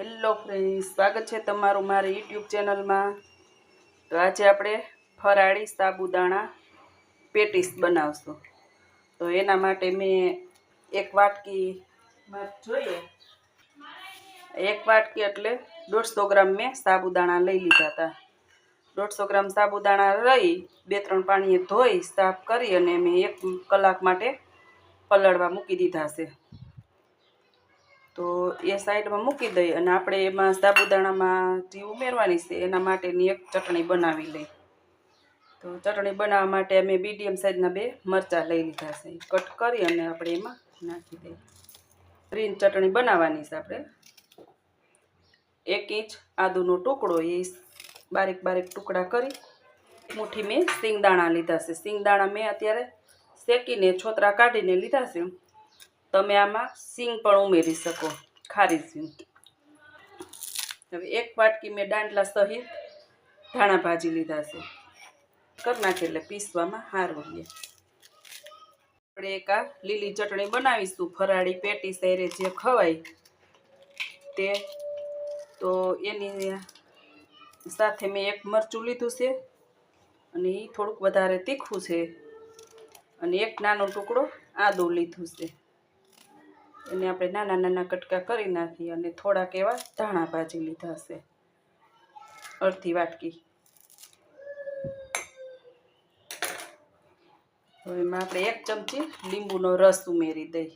Hello friend સ્વાગત છે તમારું મારી યુટ્યુબ ચેનલમાં. તો આજે આપણે ફરાળી સાબુદાણા પેટીસ બનાવશું. તો એના માટે મેં એક વાટકી જોઈએ. એક વાટકી એટલે દોઢસો ગ્રામ મેં સાબુદાણા લઈ લીધા હતા. દોઢસો ગ્રામ સાબુદાણા લઈ બે ત્રણ પાણીએ ધોઈ, સાફ કરી અને મેં એક કલાક માટે પલળવા મૂકી દીધા છે. તો એ સાઈડમાં મૂકી દઈ અને આપણે એમાં સાબુદાણામાં જે ઉમેરવાની છે એના માટેની એક ચટણી બનાવી લઈ. તો ચટણી બનાવવા માટે અમે મીડિયમ સાઈઝના બે મરચાં લઈ લીધા છે. કટ કરી અને આપણે એમાં નાખી દઈએ ગ્રીન ચટણી બનાવવાની છે આપણે. એક ઇંચ આદુનો ટુકડો એ બારીક બારીક ટુકડા કરી મુઠ્ઠી મેં સિંગદાણા લીધા છે. સિંગદાણા મેં અત્યારે શેકીને છોતરા કાઢીને લીધા છે. તમે આમાં સિંગ પણ ઉમેરી શકો, ખારી સિંગ. હવે એક વાટકી મેં દાંડલા સહિત ધાણા ભાજી લીધા છે. કરી નાખી એટલે પીસવામાં સારું રહે આપણે એક આ લીલી ચટણી બનાવીશું, ફરાળી પેટી સૈરે જે ખવાય તે. તો એની સાથે મેં એક મરચું લીધું છે અને એ થોડુંક વધારે તીખું છે. અને એક નાનો ટુકડો આદું લીધું છે. એને આપણે નાના નાના કટકા કરી નાખીએ અને થોડાક એવા ધાણા ભાજી લીધા હશે. અડધી વાટકી. હવે એમાં આપણે એક ચમચી લીંબુનો રસ ઉમેરી દઈ.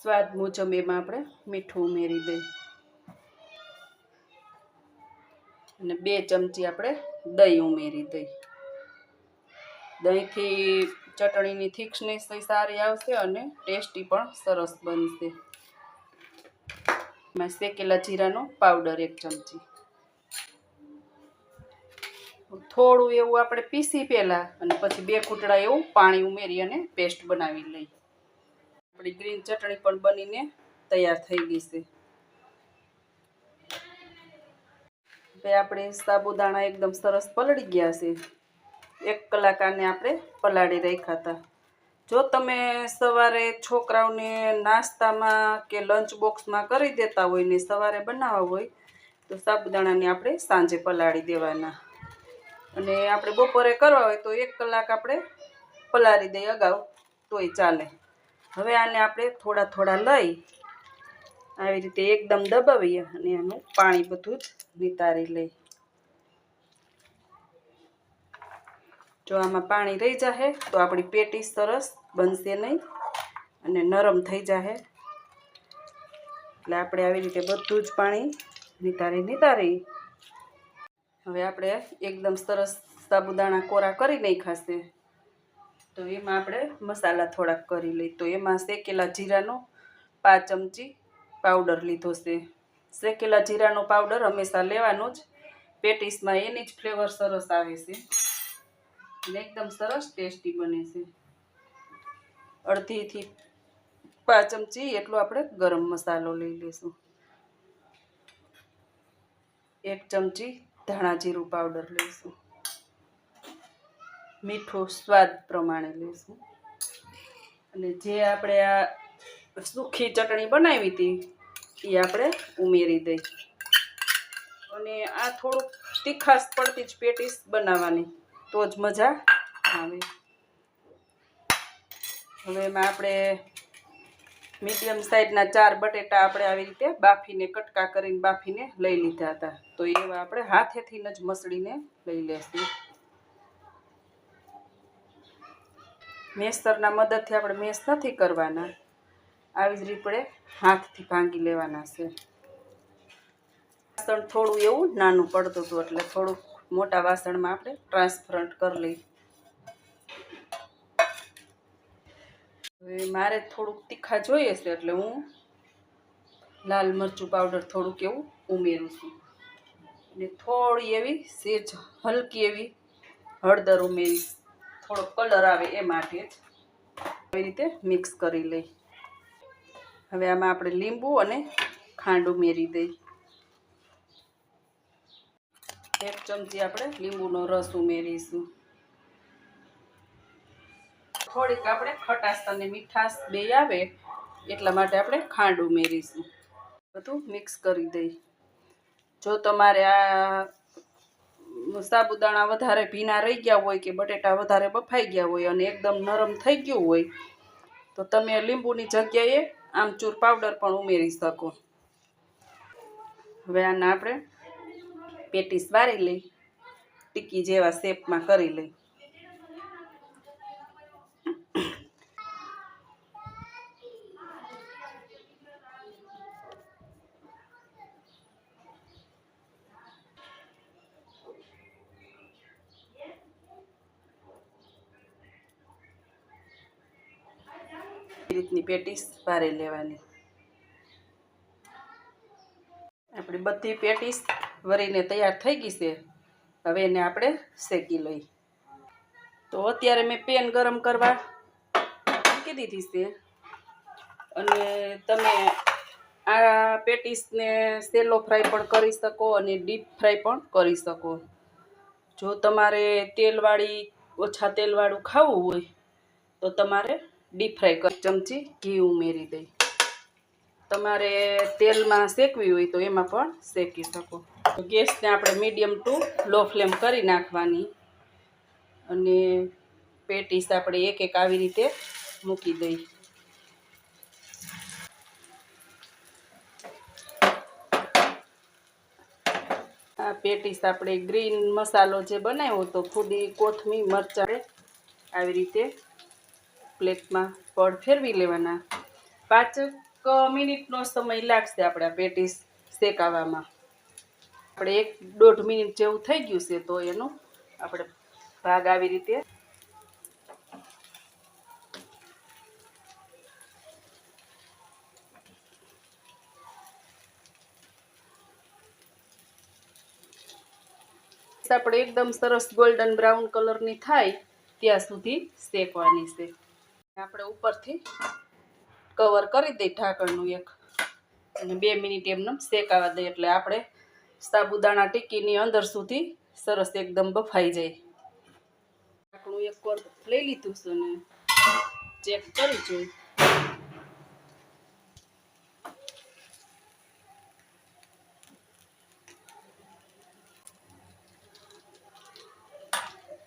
સ્વાદ મુજબ એમાં આપણે મીઠું ઉમેરી દઈ. અને બે ચમચી આપણે દહીં ઉમેરી દઈ. દહીંથી ચટણીની થિકનેસ સારી આવશે અને ટેસ્ટી પણ સરસ બનશે. એમાં શેકેલા જીરાનો પાવડર એક ચમચી. થોડું એવું આપણે પીસી પહેલાં અને પછી બે કૂટડા એવું પાણી ઉમેરી અને પેસ્ટ બનાવી લઈ આપણી ગ્રીન ચટણી પણ બનીને તૈયાર થઈ ગઈ છે. આપણે સાબુદાણા એકદમ સરસ પલળી ગયા છે. એક કલાક આને આપણે પલાળી રાખ્યા હતા. જો તમે સવારે છોકરાઓને નાસ્તામાં કે લંચ બોક્સમાં કરી દેતા હોય ને સવારે બનાવવા હોય, તો સાબુદાણાને આપણે સાંજે પલાળી દેવાના. અને આપણે બપોરે કરવા હોય તો એક કલાક આપણે પલાળી દઈએ અગાઉ, તોય ચાલે. હવે આને આપણે થોડા થોડા લઈ આવી રીતે એકદમ દબાવીએ અને એનું પાણી બધું જ નિતારી લઈ જો આમાં પાણી રહી જશે તો આપણી પેટી સરસ બનશે નહીં અને નરમ થઈ જશે એટલે આપણે આવી રીતે બધું જ પાણી નિતારી નિતારી. હવે આપણે એકદમ સરસ સાબુદાણા કોરા કરી નાખાશે તો એમાં આપણે મસાલા થોડાક કરી લઈ તો એમાં શેકેલા જીરાનો પાંચ ચમચી પાવડર લીધો છે. શેકેલા જીરાનો પાવડર હંમેશા લેવાનો જ. પેટીસમાં એની જ ફ્લેવર સરસ આવે છે. અને એકદમ સરસ ટેસ્ટી બને છે. અડધીથી પાંચ ચમચી એટલો આપણે ગરમ મસાલો લઈ લઈશું એક ચમચી ધાણા જીરું પાવડર લઈશું. મીઠું સ્વાદ પ્રમાણે લઈશું. અને જે આપણે આ સૂખી ચટણી બનાવી હતી, એ આપણે ઉમેરી દઈ અને આ થોડુંક તીખાશ પડતી જ પેટીસ બનાવવાની. તો જ મજા આવે. હવે એમાં આપણે મીડિયમ સાઈઝના ચાર બટેટા આપણે આવી રીતે બાફીને, કટકા કરીને બાફીને લઈ લીધા હતા. તો એવા આપણે હાથેથી જ મસળીને લઈ લેશું. મેસ્તરના મદદથી આપણે મેસ નથી કરવાના. આવી જ રીતે હાથથી ભાંગી લેવાના છે. વાસણ થોડું એવું નાનું પડતું હતું એટલે થોડુંક મોટા વાસણમાં આપણે ટ્રાન્સફરન્ટ કરી લઈ હવે મારે થોડુંક તીખા જોઈએ છે એટલે હું લાલ મરચું પાવડર થોડુંક એવું ઉમેરું છું. અને થોડી એવી સેજ, હલકી એવી હળદર ઉમેરીશ. થોડો કલર આવે એ માટે જ આવી રીતે મિક્સ કરી લઈ હવે આમાં આપણે લીંબુ અને ખાંડ ઉમેરી દઈ એક ચમચી આપણે લીંબુનો રસ ઉમેરીશું. થોડીક આપણે ખટાશ અને મીઠાશ બે આવે એટલા માટે આપણે ખાંડ ઉમેરીશું. બધું મિક્સ કરી દઈ. જો તમારે આ સાબુદાણા વધારે ભીના રહી ગયા હોય કે બટેટા વધારે બફાઈ ગયા હોય અને એકદમ નરમ થઈ ગયું હોય, તો તમે લીંબુની જગ્યાએ આમચૂર પાવડર પણ ઉમેરી શકો. હવે આને આપણે પેટીસ વારી લઈ, ટીકી જેવા શેપમાં કરી લઈ. રીતની પેટીસ વારી લેવાની. આપણી બધી પેટીસ વરીને તૈયાર થઈ ગઈ છે. હવે એને આપણે શેકી લઈ. તો અત્યારે મેં પેન ગરમ કરવા મૂકી દીધી છે. અને તમે આ પેટીસને સેલો ફ્રાય પણ કરી શકો અને ડીપ ફ્રાય પણ કરી શકો. જો તમારે તેલવાળી, ઓછા તેલવાળું ખાવું હોય, તો તમારે ડીપ ફ્રાય કરી ચમચી ઘી ઉમેરી દઈ. તમારે તેલમાં શેકવી હોય તો એમાં પણ શેકી શકો. ગેસને આપણે મીડિયમ ટુ લો ફ્લેમ કરી નાખવાની. અને પેટીસ આપણે એક એક આવી રીતે મૂકી દઈ. આ પેટીસ આપણે ગ્રીન મસાલો જે બનાવ્યો તો ફૂડી કોથમી મરચાં આવી રીતે પ્લેટમાં પડ ફેરવી લેવાના. પાંચક મિનિટનો સમય લાગશે આપણે પેટીસ શેકાવામાં. આપણે એક દોઢ મિનિટ જેવું થઈ ગયું છે તો એનો આપણે ભાગ આવી રીતે આપણે એકદમ સરસ ગોલ્ડન બ્રાઉન કલરની થાય ત્યાં સુધી શેકવાની છે. આપણે ઉપરથી કવર કરી દઈ ઢાંકણનું એક અને બે મિનિટ એમને શેકાવા દઈએ એટલે આપણે સાબુદાણા ટીકીની અંદર સુધી સરસ એકદમ બફાઈ જાય. ઢાંકણું એક વાર લઈ લીધું છે ને? ચેક કરી જોઈ.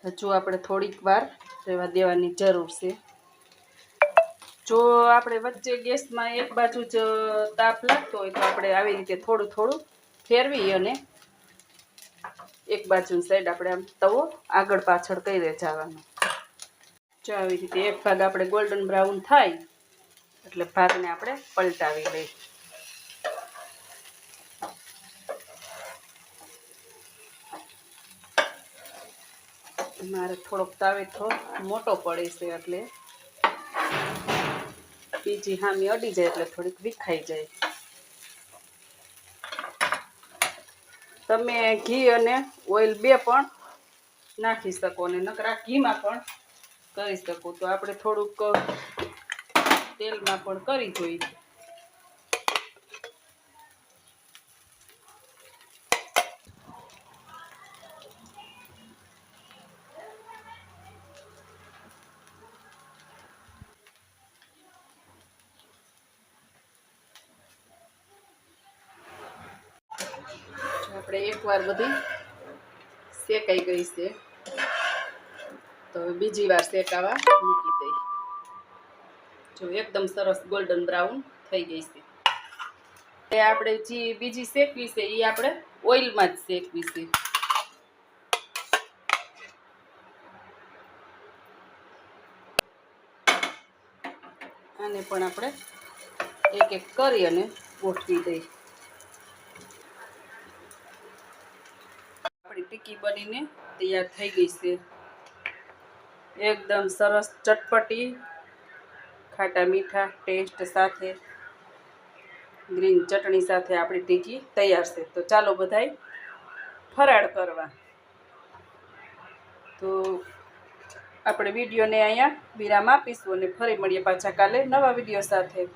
હજુ આપણે થોડીક વાર રહેવા દેવાની જરૂર છે. જો આપણે વચ્ચે ગેસમાં એક બાજુ જ તાપ લાગતો હોય તો આપણે આવી રીતે થોડું થોડું ફેરવી અને એક બાજુની સાઈડ આપણે આમ તવો આગળ પાછળ કરી જવાનો. જો આવી રીતે એક ભાગ આપણે ગોલ્ડન બ્રાઉન થાય, એટલે ભાગને આપણે પલટાવી લઈ મારે થોડોક તાવેથો મોટો પડે છે એટલે બીજી હામી અડી જાય એટલે થોડીક વિખાઈ જાય. તમે ઘી અને ઓઇલ બે પણ નાખી શકો અને નકરા ઘીમાં પણ કરી શકો. તો આપણે થોડુંક તેલમાં પણ કરી જોઈએ. આપણે એકવાર બધી શેકાઈ ગઈ છે. તો હવે બીજી વાર શેકાવા મૂકી દઈ. જો એકદમ સરસ ગોલ્ડન બ્રાઉન થઈ ગઈ છે. એ આપણે જે બીજી શેકવી છે એ આપણે ઓઇલમાં જ શેકવી છે. આને પણ આપણે એક એક કરી અને ગોઠવી દઈ. આપણી બનીને તૈયાર થઈ ગઈ છે. એકદમ સરસ ચટપટી, ખાટા મીઠા, ટેસ્ટ સાથે, ગ્રીન ચટણી સાથે આપણી ટીકી તૈયાર છે. તો ચાલો બધાય ફરાળ કરવા. તો આપણે વિડીયોને અહીંયા વિરામ આપીશું અને ફરી મળીએ પાછા કાલે નવા વીડિયો સાથે.